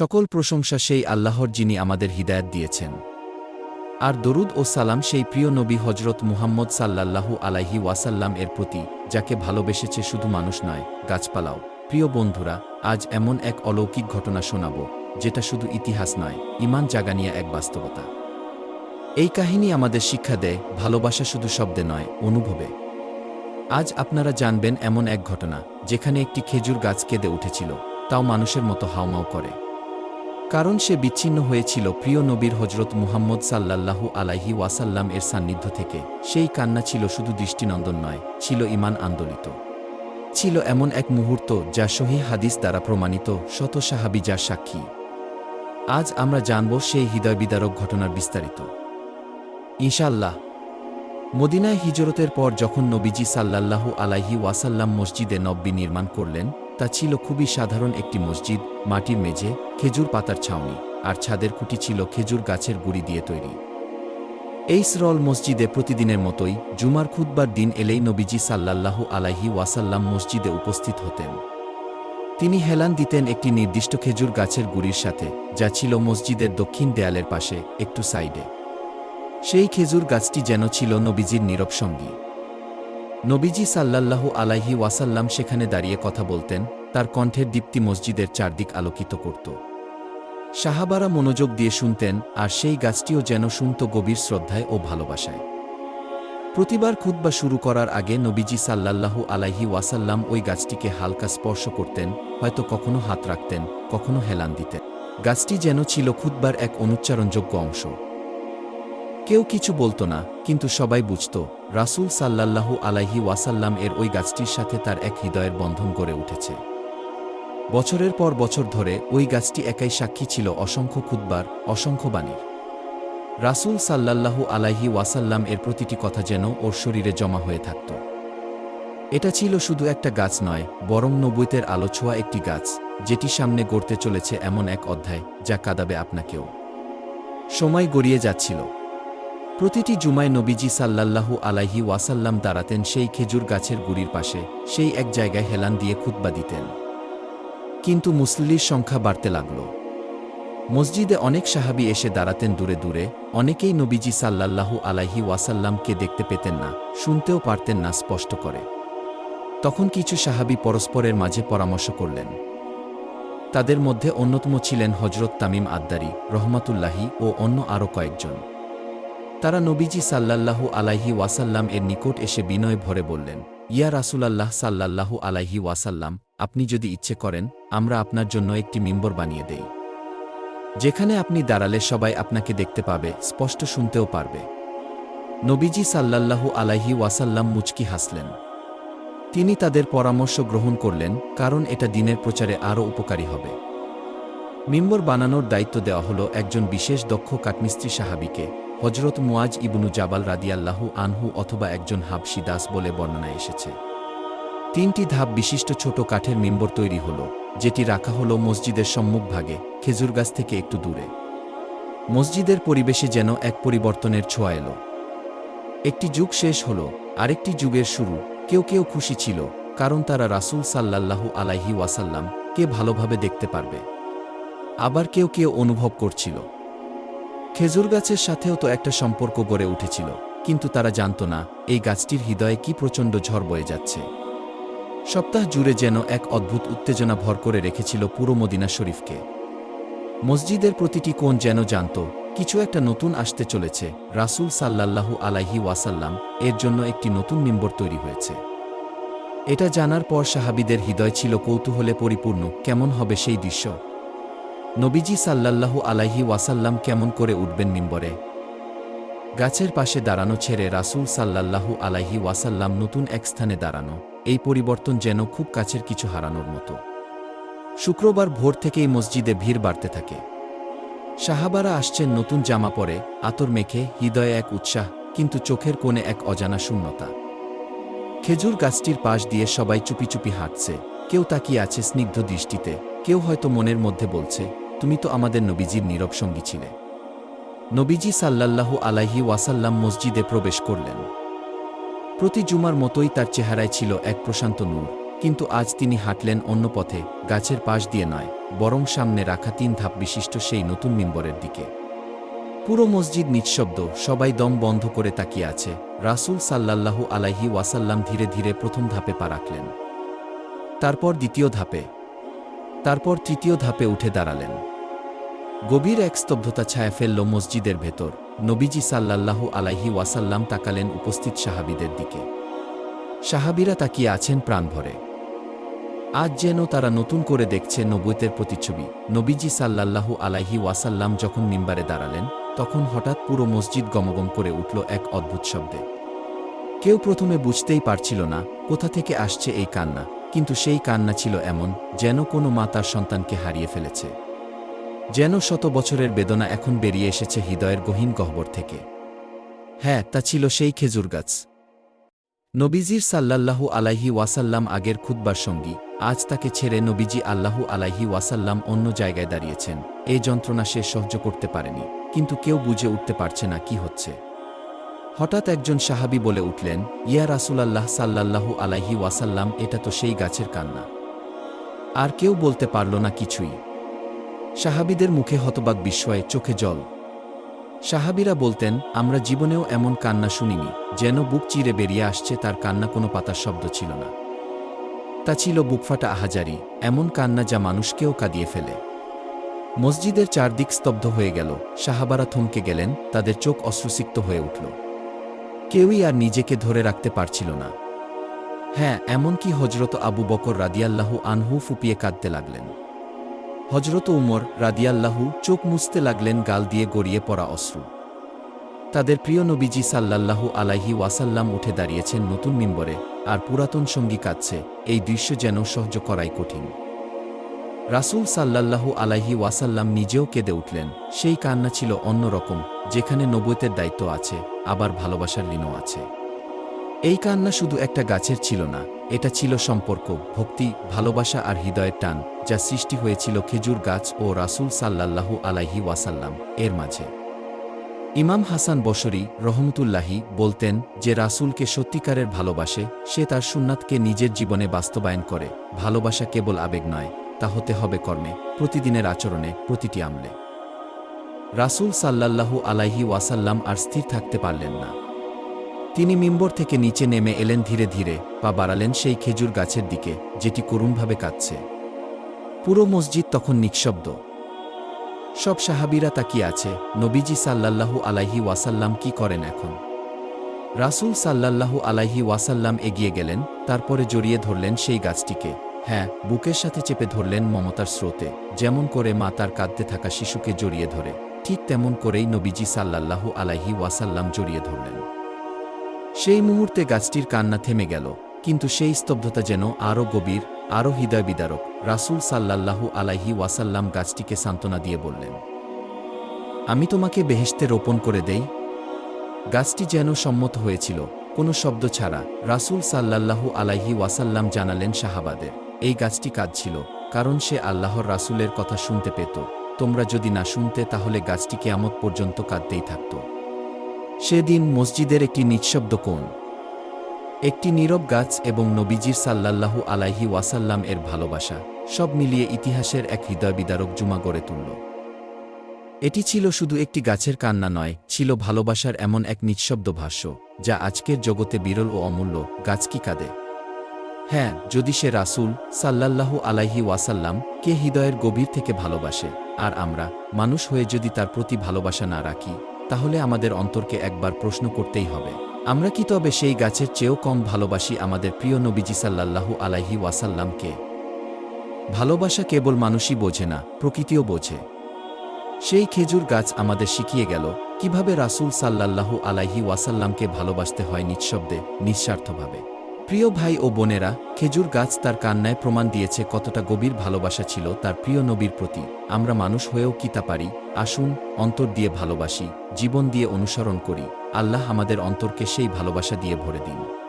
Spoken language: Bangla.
সকল প্রশংসা সেই আল্লাহর যিনি আমাদের হিদায়াত দিয়েছেন। আর দরুদ ও সালাম সেই প্রিয় নবী হজরত মুহাম্মদ সাল্লাল্লাহু আলাইহি ওয়াসাল্লাম এর প্রতি, যাকে ভালোবেসেছে শুধু মানুষ নয়, গাছপালাও। প্রিয় বন্ধুরা, আজ এমন এক অলৌকিক ঘটনা শোনাব, যেটা শুধু ইতিহাস নয়, ইমান জাগানিয়া এক বাস্তবতা। এই কাহিনী আমাদের শিক্ষা দেয়, ভালোবাসা শুধু শব্দে নয়, অনুভবে। আজ আপনারা জানবেন এমন এক ঘটনা, যেখানে একটি খেজুর গাছ কেঁদে উঠেছিল, তাও মানুষের মতো হাওমাও করে। কারণ সে বিচ্ছিন্ন হয়েছিল প্রিয় নবীর হজরত মুহাম্মদ সাল্লাল্লাহু আলাইহি ওয়াসাল্লাম এর সান্নিধ্য থেকে। সেই কান্না ছিল শুধু দৃষ্টিনন্দন নয়, ছিল ইমান আন্দোলিত। ছিল এমন এক মুহূর্ত যা সহি হাদিস দ্বারা প্রমাণিত, শত সাহাবি যার সাক্ষী। আজ আমরা জানব সেই হৃদয় বিদারক ঘটনার বিস্তারিত। ইনশাল্লাহ মদিনায় হিজরতের পর যখন নবীজি সাল্লাল্লাহু আলাইহি ওয়াসাল্লাম মসজিদে নব্বী নির্মাণ করলেন তা ছিল খুবই সাধারণ একটি মসজিদ, মাটির মেঝে, খেজুর পাতার ছাউনি, আর ছাদের খুঁটি ছিল খেজুর গাছের গুড়ি দিয়ে তৈরি। এই স্রল মসজিদে প্রতিদিনের মতোই জুমার খুদ্বার দিন এলেই নবীজি সাল্লাল্লাহু আলাইহি ওয়াসাল্লাম মসজিদে উপস্থিত হতেন। তিনি হেলান দিতেন একটি নির্দিষ্ট খেজুর গাছের গুড়ির সাথে, যা ছিল মসজিদের দক্ষিণ দেয়ালের পাশে, একটু সাইডে। সেই খেজুর গাছটি যেন ছিল নবীজির নীরব সঙ্গী। নবীজি সাল্লাল্লাহু আলাইহি ওয়াসাল্লাম সেখানে দাঁড়িয়ে কথা বলতেন, তার কণ্ঠের দীপ্তি মসজিদের চারদিক আলোকিত করত। সাহাবারা মনোযোগ দিয়ে শুনতেন, আর সেই গাছটিও যেন শুনত গভীর শ্রদ্ধায় ও ভালোবাসায়। প্রতিবার খুতবা শুরু করার আগে নবীজি সাল্লাল্লাহু আলাইহি ওয়াসাল্লাম ওই গাছটিকে হালকা স্পর্শ করতেন, হয়তো কখনো হাত রাখতেন, কখনো হেলান দিতেন। গাছটি যেন ছিল খুতবার এক অনুচ্চারণযোগ্য অংশ। কেউ কিছু বলতো না, কিন্তু সবাই বুঝত, রাসূল সাল্লাল্লাহু আলাইহি ওয়াসাল্লাম এর ওই গাছটির সাথে তার এক হৃদয়ের বন্ধন গড়ে উঠেছে। বছরের পর বছর ধরে ওই গাছটি একাই সাক্ষী ছিল অসংখ্য খুদ্বার অসংখ্য বাণীর। রাসূল সাল্লাল্লাহু আলাইহি ওয়াসাল্লাম এর প্রতিটি কথা যেন ওর শরীরে জমা হয়ে থাকত। এটা ছিল শুধু একটা গাছ নয়, বরং নবৈতের আলো ছোঁয়া একটি গাছ, যেটি সামনে গড়তে চলেছে এমন এক অধ্যায়, যা কাদাবে আপনাকেও। সময় গড়িয়ে যাচ্ছিল। প্রতিটি জুমায় নবীজি সাল্লাল্লাহু আলাইহি ওয়াসাল্লাম দাঁড়াতেন সেই খেজুর গাছের গুড়ির পাশে, সেই এক জায়গায় হেলান দিয়ে খুতবা দিতেন। কিন্তু মুসলির সংখ্যা বাড়তে লাগল। মসজিদে অনেক সাহাবি এসে দাঁড়াতেন দূরে দূরে, অনেকেই নবীজি সাল্লাল্লাহু আলাইহি ওয়াসাল্লামকে দেখতে পেতেন না, শুনতেও পারতেন না স্পষ্ট করে। তখন কিছু সাহাবি পরস্পরের মাঝে পরামর্শ করলেন। তাদের মধ্যে অন্যতম ছিলেন হজরত তামিম আদ্দারি, রহমাতুল্লাহি ও অন্য আরও কয়েকজন। তারা নবীজি সাল্লাল্লাহু আলাইহি ওয়াসাল্লাম এর নিকট এসে বিনয় ভরে বললেন, ইয়া রাসূলাল্লাহ সাল্লাল্লাহু আলাইহি ওয়াসাল্লাম, আপনি যদি ইচ্ছে করেন, আমরা আপনার জন্য একটি মিম্বর বানিয়ে দেই। যেখানে আপনি দাঁড়ালে সবাই আপনাকে দেখতে পাবে, স্পষ্ট শুনতেও পারবে। নবীজি সাল্লাল্লাহু আলাইহি ওয়াসাল্লাম মুচকি হাসলেন। তিনি তাদের পরামর্শ গ্রহণ করলেন, কারণ এটা দিনের প্রচারে আরও উপকারী হবে। মিম্বর বানানোর দায়িত্ব দেওয়া হলো একজন বিশেষ দক্ষ কাঠমিস্ত্রি সাহাবিকে। হজরত মুয়াজ ইবনু জাবাল রাদিয়াল্লাহু আনহু অথবা একজন হাবসি দাস বলে বর্ণনায় এসেছে। তিনটি ধাপ বিশিষ্ট ছোট কাঠের মেম্বর তৈরি হল, যেটি রাখা হল মসজিদের সম্মুখভাগে খেজুর গাছ থেকে একটু দূরে। মসজিদের পরিবেশে যেন এক পরিবর্তনের ছোঁয়া এলো। একটি যুগ শেষ হল, আরেকটি যুগের শুরু। কেউ কেউ খুশি ছিল, কারণ তারা রাসূল সাল্লাল্লাহু আলাইহি ওয়াসাল্লাম কে ভালোভাবে দেখতে পারবে। আবার কেউ কেউ অনুভব করছিল। খেজুর গাছের সাথেও তো একটা সম্পর্ক গড়ে উঠেছিল, কিন্তু তারা জানত না এই গাছটির হৃদয়ে কি প্রচণ্ড ঝড় বয়ে যাচ্ছে। সপ্তাহ জুড়ে যেন এক অদ্ভুত উত্তেজনা ভর করে রেখেছিল পুরো মদিনা শরীফকে। মসজিদের প্রতিটি কোণ যেন জানত, কিছু একটা নতুন আসতে চলেছে, রাসূল সাল্লাল্লাহু আলাইহি ওয়াসাল্লাম এর জন্য একটি নতুন মেম্বর তৈরি হয়েছে। এটা জানার পর সাহাবিদের হৃদয় ছিল কৌতূহলে পরিপূর্ণ, কেমন হবে সেই দৃশ্য? নবীজি সাল্লাল্লাহু আলাইহি ওয়াসাল্লাম কেমন করে উঠবেন মিম্বরে? গাছের পাশে দাঁড়ানো ছেড়ে রাসুল সাল্লাল্লাহু আলাইহি ওয়াসাল্লাম নতুন এক স্থানে দাঁড়ানো। এই পরিবর্তন যেন খুব কাছের কিছু হারানোর মতো। শুক্রবার ভোর থেকেই মসজিদে ভিড় বাড়তে থাকে। সাহাবারা আসছেন নতুন জামা পরে, আতর মেখে, হৃদয়ে এক উৎসাহ, কিন্তু চোখের কোণে এক অজানা শূন্যতা। খেজুর গাছটির পাশ দিয়ে সবাই চুপি চুপি হাঁটছে। কেউ তাকিয়ে আছে স্নিগ্ধ দৃষ্টিতে, কেউ হয়তো মনের মধ্যে বলছে তুমি তো আমাদের নবীজির নীরব সঙ্গী ছিলে। নবীজি সাল্লাল্লাহু আলাইহি ওয়াসাল্লাম মসজিদে প্রবেশ করলেন। প্রতি জুমার মতোই তার চেহারায় ছিল এক প্রশান্ত নূর, কিন্তু আজ তিনি হাঁটলেন অন্য পথে, গাছের পাশ দিয়ে নয়, বরং সামনে রাখা তিন ধাপ বিশিষ্ট সেই নতুন মিম্বরের দিকে। পুরো মসজিদ নিঃশব্দ, সবাই দম বন্ধ করে তাকিয়ে আছে, রাসূল সাল্লাল্লাহু আলাইহি ওয়াসাল্লাম ধীরে ধীরে প্রথম ধাপে পা রাখলেন। তারপর দ্বিতীয় ধাপে, তারপর তৃতীয় ধাপে উঠে দাঁড়ালেন। গভীর এক স্তব্ধতা ছায়া ফেলল মসজিদের ভেতর। নবীজি সাল্লাল্লাহু আলাইহি ওয়াসাল্লাম তাকালেন উপস্থিত সাহাবিদের দিকে। সাহাবিরা তাকিয়ে আছেন প্রাণ ভরে আজ যেন তারা নতুন করে দেখছে নবুয়তের প্রতিচ্ছবি। নবীজি সাল্লাল্লাহু আলাইহি ওয়াসাল্লাম যখন মিম্বারে দাঁড়ালেন, তখন হঠাৎ পুরো মসজিদ গমগম করে উঠল এক অদ্ভুত শব্দে। কেউ প্রথমে বুঝতেই পারছিল না, কোথা থেকে আসছে এই কান্না, কিন্তু সেই কান্না ছিল এমন যেন কোনো মা তার সন্তানকে হারিয়ে ফেলেছে। যেন শত বছরের বেদনা এখন বেরিয়ে এসেছে হৃদয়ের গহীন গহ্বর থেকে। হ্যাঁ তা ছিল সেই খেজুর গাছ। নবীজির সাল্লাল্লাহু আলাইহি ওয়াসাল্লাম আগের খুদ্বার সঙ্গী। আজ তাকে ছেড়ে নবীজি আল্লাহু আলাইহি ওয়াসাল্লাম অন্য জায়গায় দাঁড়িয়েছেন। এই যন্ত্রণা সে সহ্য করতে পারেনি, কিন্তু কেউ বুঝে উঠতে পারছে না কি হচ্ছে। হঠাৎ একজন সাহাবী বলে উঠলেন, ইয়া রাসূলাল্লাহ সাল্লাল্লাহু আলাইহি ওয়াসাল্লাম, এটা তো সেই গাছের কান্না। আর কেউ বলতে পারল না কিছুই। সাহাবীদের মুখে হতবাক বিস্ময়ে চোখে জল। সাহাবিরা বলতেন, আমরা জীবনেও এমন কান্না শুনিনি, যেন বুক চিরে বেরিয়ে আসছে তার কান্না কোনো পাতার শব্দ ছিল না। তা ছিল বুকফাটা আহাজারি, এমন কান্না যা মানুষকেও কাঁদিয়ে ফেলে। মসজিদের চারদিক স্তব্ধ হয়ে গেল। সাহাবারা থমকে গেলেন, তাদের চোখ অশ্রুসিক্ত হয়ে উঠল। কেউই আর নিজেকে ধরে রাখতে পারছিল না। হ্যাঁ এমনকি হজরত আবু বকর রাদিয়াল্লাহু আনহু ফুপিয়ে কাঁদতে লাগলেন। হজরত উমর রাদিয়াল্লাহু চোখ মুছতে লাগলেন, গাল দিয়ে গড়িয়ে পড়া অশ্রু। তাদের প্রিয় নবীজি সাল্লাল্লাহু আলাইহি ওয়াসাল্লাম উঠে দাঁড়িয়েছেন নতুন মিম্বরে, আর পুরাতন সঙ্গী কাঁদছে, এই দৃশ্য যেন সহ্য করাই কঠিন। রাসূল সাল্লাল্লাহু আলাইহি ওয়াসাল্লাম নিজেও কেঁদে উঠলেন, সেই কান্না ছিল অন্যরকম, যেখানে নবুয়তের দায়িত্ব আছে, আবার ভালোবাসার লীনও আছে। এই কান্না শুধু একটা গাছের ছিল না, এটা ছিল সম্পর্ক, ভক্তি, ভালোবাসা আর হৃদয়ের টান, যা সৃষ্টি হয়েছিল খেজুর গাছ ও রাসূল সাল্লাল্লাহু আলাইহি ওয়াসাল্লাম এর মাঝে। ইমাম হাসান বসরি রহমতুল্লাহি বলতেন যে রাসূলকে সত্যিকারের ভালোবাসে, সে তার সুন্নাতকে নিজের জীবনে বাস্তবায়ন করে, ভালোবাসা কেবল আবেগ নয়, তা হতে হবে কর্মে, প্রতিদিনের আচরণে, প্রতিটি আমলে। রাসূল সাল্লাল্লাহু আলাইহি ওয়াসাল্লাম আর স্থির থাকতে পারলেন না। তিনি মিম্বর থেকে নিচে নেমে এলেন ধীরে ধীরে, পা বাড়ালেন সেই খেজুর গাছের দিকে, যেটি করুণভাবে কাঁদছে। পুরো মসজিদ তখন নিঃশব্দ। সব সাহাবীরা তাকিয়ে আছে, নবীজি সাল্লাল্লাহু আলাইহি ওয়াসাল্লাম কি করেন এখন? রাসূল সাল্লাল্লাহু আলাইহি ওয়াসাল্লাম এগিয়ে গেলেন, তারপরে জড়িয়ে ধরলেন সেই গাছটিকে। হ্যাঁ বুকের সাথে চেপে ধরলেন মমতার স্রোতে, যেমন করে মা তার কাঁদতে থাকা শিশুকে জড়িয়ে ধরে। ঠিক তেমন করেই নবীজি সাল্লাল্লাহু আলাইহি ওয়াসাল্লাম জড়িয়ে ধরলেন। সেই মুহূর্তে গাছটির কান্না থেমে গেল, কিন্তু সেই স্তব্ধতা যেন আরও গভীর, আরও হৃদয় বিদারক রাসূল সাল্লাল্লাহু আলাইহি ওয়াসাল্লাম গাছটিকে সান্ত্বনা দিয়ে বললেন, আমি তোমাকে বেহেশতে রোপণ করে দেই। গাছটি যেন সম্মত হয়েছিল, কোনো শব্দ ছাড়া রাসূল সাল্লাল্লাহু আলাইহি ওয়াসাল্লাম জানালেন শাহাবাদের, এই গাছটি কাঁদছিল, কারণ সে আল্লাহর রাসূলের কথা শুনতে পেত, তোমরা যদি না শুনতে তাহলে গাছটি কেয়ামত পর্যন্ত কাঁদতেই থাকত। সেদিন মসজিদের একটি নিঃশব্দ কোণ। একটি নীরব গাছ এবং নবীজির সাল্লাল্লাহু আলাইহি ওয়াসাল্লাম এর ভালোবাসা সব মিলিয়ে ইতিহাসের এক হৃদয়বিদারক জুমা গড়ে তুলল। এটি ছিল শুধু একটি গাছের কান্না নয়, ছিল ভালোবাসার এমন এক নিঃশব্দ ভাষ্য, যা আজকের জগতে বিরল ও অমূল্য, গাছ কি কাঁদে? হ্যাঁ যদি সে রাসূল সাল্লাল্লাহু আলাইহি ওয়াসাল্লাম কে হৃদয়ের গভীর থেকে ভালোবাসে, আর আমরা মানুষ হয়ে যদি তার প্রতি ভালোবাসা না রাখি তাহলে আমাদের অন্তরকে একবার প্রশ্ন করতেই হবে, আমরা কি তবে সেই গাছের চেয়েও কম ভালোবাসি আমাদের প্রিয় নবীজি সাল্লাল্লাহু আলাইহি ওয়াসাল্লামকে? ভালোবাসা কেবল মানুষই বোঝে না, প্রকৃতিও বোঝে। সেই খেজুর গাছ আমাদের শিখিয়ে গেল, কীভাবে রাসুল সাল্লাল্লাহু আলাইহি ওয়াসাল্লামকে ভালোবাসতে হয় নিঃশব্দে, নিঃস্বার্থভাবে। প্রিয় ভাই ও বোনেরা, খেজুর গাছ তার কান্নায় প্রমাণ দিয়েছে কতটা গভীর ভালোবাসা ছিল তার প্রিয় নবীর প্রতি। আমরা মানুষ হয়েও কি তা পারি? আসুন, অন্তর দিয়ে ভালোবাসি, জীবন দিয়ে অনুসরণ করি। আল্লাহ আমাদের অন্তরকে সেই ভালোবাসা দিয়ে ভরে দিন।